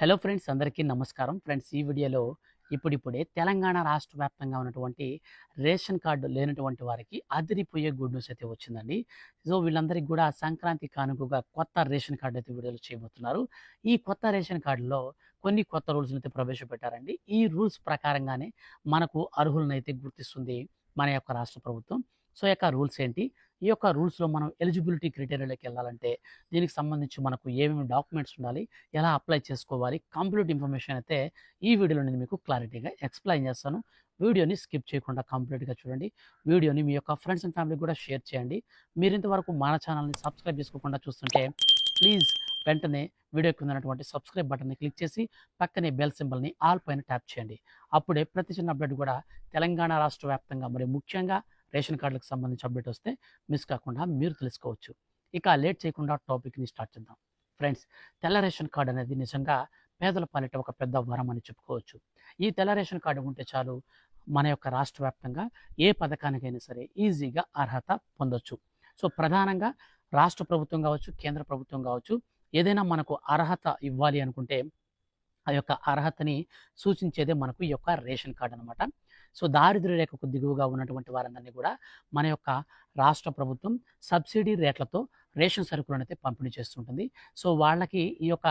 Hello friends అందరికీ నమస్కారం. Friends ఈ వీడియోలో ఇప్పుడిప్పుడే తెలంగాణ రాష్ట్ర వ్యాప్తంగా ఉన్నటువంటి రేషన్ కార్డు లేనటువంటి వారికి అదిరిపోయే గుడ్ న్యూస్ అయితే వచ్చిందండి. సో వీళ్ళందరికీ కూడా సంక్రాంతి కానుకగా కొత్త రేషన్ కార్డు అయితే విడుదల చేయబోతున్నారు. ఈ కొత్త రేషన్ కార్డులో కొన్ని కొత్త రూల్స్ అయితే ప్రవేశపెట్టారండి. ఈ రూల్స్ ప్రకారంగానే మనకు అర్హులను అయితే గుర్తిస్తుంది మన యొక్క రాష్ట్ర ప్రభుత్వం. సో యొక్క రూల్స్ ఏంటి? ఈ యొక్క రూల్స్లో మనం ఎలిజిబిలిటీ క్రైటీరియాలోకి వెళ్ళాలంటే దీనికి సంబంధించి మనకు ఏమేమి డాక్యుమెంట్స్ ఉండాలి ఎలా అప్లై చేసుకోవాలి కంప్లీట్ ఇన్ఫర్మేషన్ అయితే ఈ వీడియోలో నేను మీకు క్లారిటీగా ఎక్స్ప్లెయిన్ చేస్తాను. వీడియోని స్కిప్ చేయకుండా కంప్లీట్గా చూడండి. వీడియోని మీ యొక్క ఫ్రెండ్స్ అండ్ ఫ్యామిలీకి కూడా షేర్ చేయండి. మీరు ఇంతవరకు మన ఛానల్ని సబ్స్క్రైబ్ చేసుకోకుండా చూస్తుంటే ప్లీజ్ వెంటనే వీడియో కింద ఉన్నటువంటి సబ్స్క్రైబ్ బటన్ని క్లిక్ చేసి పక్కనే బెల్ సింబల్ని ఆల్ పైన ట్యాప్ చేయండి. అప్పుడే ప్రతి చిన్న అప్డేట్ కూడా తెలంగాణ రాష్ట్ర వ్యాప్తంగా మరి ముఖ్యంగా రేషన్ కార్డులకు సంబంధించి అప్డేట్ వస్తే మిస్ కాకుండా మీరు తెలుసుకోవచ్చు. ఇక లేట్ చేయకుండా టాపిక్ని స్టార్ట్ చేద్దాం. ఫ్రెండ్స్ తెల్ల రేషన్ కార్డు అనేది నిజంగా పేదల పాలిట ఒక పెద్ద వరం అని చెప్పుకోవచ్చు. ఈ తెల్ల రేషన్ కార్డు ఉంటే చాలు మన యొక్క రాష్ట్ర వ్యాప్తంగా ఏ పథకానికైనా సరే ఈజీగా అర్హత పొందొచ్చు. సో ప్రధానంగా రాష్ట్ర ప్రభుత్వం కావచ్చు కేంద్ర ప్రభుత్వం కావచ్చు ఏదైనా మనకు అర్హత ఇవ్వాలి అనుకుంటే ఆ యొక్క అర్హతని సూచించేదే మనకు ఈ యొక్క రేషన్ కార్డు అనమాట సో దారిద్ర్య రేఖకు దిగువగా ఉన్నటువంటి వారందరినీ కూడా మన యొక్క రాష్ట్ర ప్రభుత్వం సబ్సిడీ రేట్లతో రేషన్ సరుకులను అయితే పంపిణీ చేస్తుంటుంది. సో వాళ్ళకి ఈ యొక్క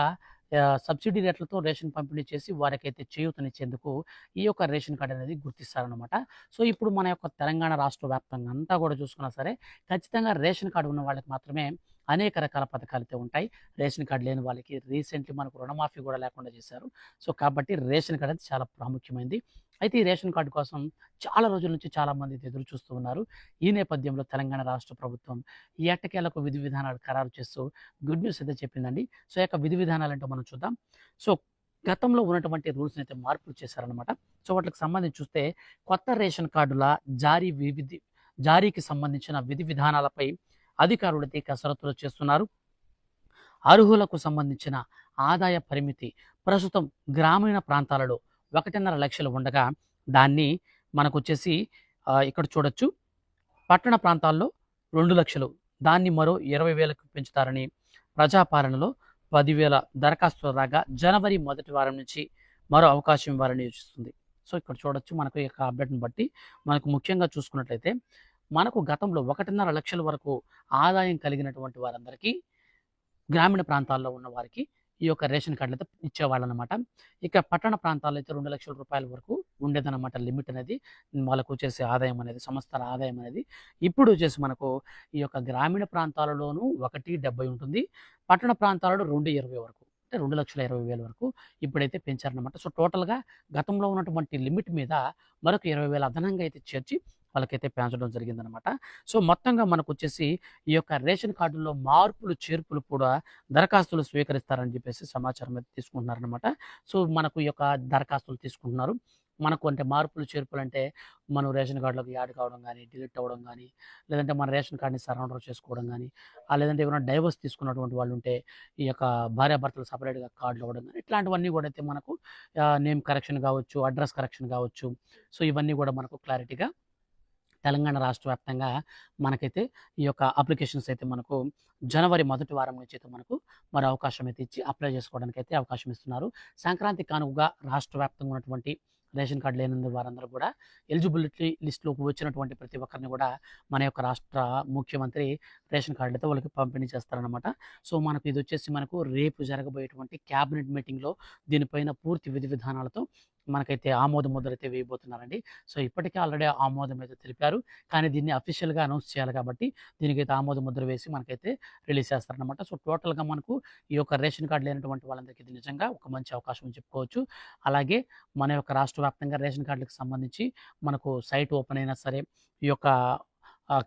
సబ్సిడీ రేట్లతో రేషన్ పంపిణీ చేసి వారికైతే చేయూతనిచ్చేందుకు ఈ యొక్క రేషన్ కార్డు అనేది గుర్తిస్తారనమాట సో ఇప్పుడు మన యొక్క తెలంగాణ రాష్ట్ర వ్యాప్తంగా అంతా కూడా చూసుకున్నా సరే ఖచ్చితంగా రేషన్ కార్డు ఉన్న వాళ్ళకి మాత్రమే అనేక రకాల పథకాలు అయితే ఉంటాయి. రేషన్ కార్డు లేని వాళ్ళకి రీసెంట్లీ మనకు రుణమాఫీ కూడా లేకుండా చేశారు. సో కాబట్టి రేషన్ కార్డు అనేది చాలా ప్రాముఖ్యమైనది అయితే ఈ రేషన్ కార్డు కోసం చాలా రోజుల నుంచి చాలామంది ఎదురు చూస్తూ ఉన్నారు. ఈ నేపథ్యంలో తెలంగాణ రాష్ట్ర ప్రభుత్వం ఈ ఎట్టకేలకు విధి విధానాలు ఖరారు చేస్తూ గుడ్ న్యూస్ అయితే చెప్పిందండి. సో యొక్క విధి విధానాలు అంటే మనం చూద్దాం. సో గతంలో ఉన్నటువంటి రూల్స్ అయితే మార్పులు చేశారనమాట సో వాటికి సంబంధించి చూస్తే కొత్త రేషన్ కార్డుల జారీ విధి జారీకి సంబంధించిన విధి విధానాలపై అధికారులతో కసరత్తులు చేస్తున్నారు. అర్హులకు సంబంధించిన ఆదాయ పరిమితి ప్రస్తుతం గ్రామీణ ప్రాంతాలలో ఒకటిన్నర లక్షలు ఉండగా దాన్ని మనకు వచ్చేసి ఇక్కడ చూడొచ్చు. పట్టణ ప్రాంతాల్లో రెండు లక్షలు దాన్ని మరో ఇరవై వేలకు పెంచుతారని ప్రజాపాలనలో పదివేల దరఖాస్తుల రాగా జనవరి మొదటి వారం నుంచి మరో అవకాశం ఇవ్వాలని యోచిస్తుంది. సో ఇక్కడ చూడొచ్చు మనకు ఈ యొక్క అప్డేట్ని బట్టి. మనకు ముఖ్యంగా చూసుకున్నట్లయితే మనకు గతంలో ఒకటిన్నర లక్షల వరకు ఆదాయం కలిగినటువంటి వారందరికీ గ్రామీణ ప్రాంతాల్లో ఉన్న వారికి ఈ యొక్క రేషన్ కార్డులు అయితే ఇచ్చేవాళ్ళు అనమాట ఇక పట్టణ ప్రాంతాల్లో అయితే రెండు లక్షల రూపాయల వరకు ఉండేదన్నమాట లిమిట్ అనేది. వాళ్ళకు వచ్చేసి ఆదాయం అనేది సంస్థల ఆదాయం అనేది. ఇప్పుడు వచ్చేసి మనకు ఈ యొక్క గ్రామీణ ప్రాంతాలలోనూ ఒకటి డెబ్బై ఉంటుంది. పట్టణ ప్రాంతాలలో రెండు ఇరవై వరకు. అంటే రెండు లక్షల ఇరవై వేల వరకు ఇప్పుడైతే పెంచారనమాట సో టోటల్గా గతంలో ఉన్నటువంటి లిమిట్ మీద మరొక ఇరవై వేల అదనంగా అయితే చేర్చి వాళ్ళకైతే పెంచడం జరిగిందనమాట సో మొత్తంగా మనకు వచ్చేసి ఈ యొక్క రేషన్ కార్డుల్లో మార్పులు చేర్పులు కూడా దరఖాస్తులు స్వీకరిస్తారని చెప్పేసి సమాచారం అయితే తీసుకుంటున్నారనమాట సో మనకు ఈ యొక్క దరఖాస్తులు తీసుకుంటున్నారు. మనకు అంటే మార్పులు చేర్పులు అంటే మనం రేషన్ కార్డులకు యాడ్ కావడం కానీ డిలీట్ అవ్వడం కానీ లేదంటే మన రేషన్ కార్డుని సరౌండర్ చేసుకోవడం కానీ లేదంటే ఏమైనా డైవర్స్ తీసుకున్నటువంటి వాళ్ళు ఉంటే ఈ యొక్క భార్యాభర్తలు సపరేట్గా కార్డులు అవ్వడం కానీ ఇట్లాంటివన్నీ కూడా అయితే మనకు నేమ్ కరెక్షన్ కావచ్చు అడ్రస్ కరెక్షన్ కావచ్చు. సో ఇవన్నీ కూడా మనకు క్లారిటీగా తెలంగాణ రాష్ట్ర వ్యాప్తంగా మనకైతే ఈ యొక్క అప్లికేషన్స్ అయితే మనకు జనవరి మొదటి వారం నుంచి అయితే మనకు మరి అవకాశం అయితే ఇచ్చి అప్లై చేసుకోవడానికి అయితే అవకాశం ఇస్తున్నారు. సంక్రాంతి కానుకగా రాష్ట్ర వ్యాప్తంగా ఉన్నటువంటి రేషన్ కార్డు లేనందు వారందరూ కూడా ఎలిజిబిలిటీ లిస్టులోకి వచ్చినటువంటి ప్రతి ఒక్కరిని కూడా మన యొక్క రాష్ట్ర ముఖ్యమంత్రి రేషన్ కార్డులతో వాళ్ళకి పంపిణీ చేస్తారనమాట సో మనకు ఇది వచ్చేసి మనకు రేపు జరగబోయేటువంటి క్యాబినెట్ మీటింగ్లో దీనిపైన పూర్తి విధి విధానాలతో మనకైతే ఆమోద ముద్ర అయితే వేయబోతున్నారండి. సో ఇప్పటికే ఆల్రెడీ ఆమోదం అయితే తెలిపారు. కానీ దీన్ని అఫీషియల్గా అనౌన్స్ చేయాలి కాబట్టి దీనికైతే ఆమోద ముద్ర వేసి మనకైతే రిలీజ్ చేస్తారనమాట సో టోటల్గా మనకు ఈ యొక్క రేషన్ కార్డు లేనటువంటి వాళ్ళందరికీ ఇది నిజంగా ఒక మంచి అవకాశం అని చెప్పుకోవచ్చు. అలాగే మన యొక్క రాష్ట్ర వ్యాప్తంగా రేషన్ కార్డులకు సంబంధించి మనకు సైట్ ఓపెన్ అయినా సరే ఈ యొక్క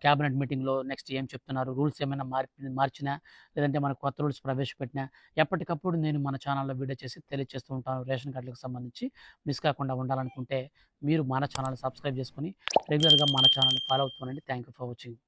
క్యాబినెట్ మీటింగ్లో నెక్స్ట్ ఏం చెప్తున్నారు? రూల్స్ ఏమైనా మార్పి మార్చినా లేదంటే మనకు కొత్త రూల్స్ ప్రవేశపెట్టినా ఎప్పటికప్పుడు నేను మన ఛానల్లో వీడియో చేసి తెలియజేస్తూ ఉంటాను. రేషన్ కార్డులకు సంబంధించి మిస్ కాకుండా ఉండాలనుకుంటే మీరు మన ఛానల్ సబ్స్క్రైబ్ చేసుకొని రెగ్యులర్గా మన ఛానల్ని ఫాలో అవుతానండి థ్యాంక్ యూ ఫర్ వాచింగ్.